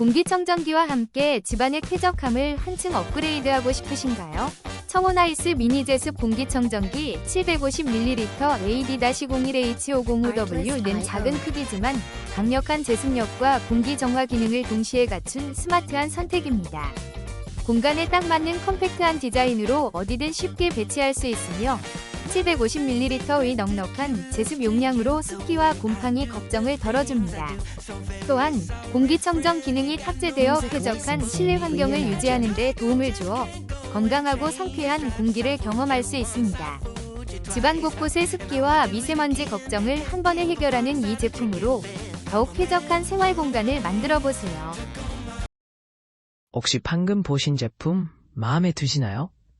공기청정기와 함께 집안의 쾌적함을 한층 업그레이드하고 싶으신가요? 청원아이스 미니 제습 공기청정기 750ml AD-01H505W는 작은 크기지만 강력한 제습력과 공기 정화 기능을 동시에 갖춘 스마트한 선택입니다. 공간에 딱 맞는 컴팩트한 디자인으로 어디든 쉽게 배치할 수 있으며 750ml의 넉넉한 제습 용량으로 습기와 곰팡이 걱정을 덜어줍니다. 또한 공기청정 기능이 탑재되어 쾌적한 실내 환경을 유지하는 데 도움을 주어 건강하고 상쾌한 공기를 경험할 수 있습니다. 집안 곳곳의 습기와 미세먼지 걱정을 한 번에 해결하는 이 제품으로 더욱 쾌적한 생활 공간을 만들어 보세요. 혹시 방금 보신 제품 마음에 드시나요?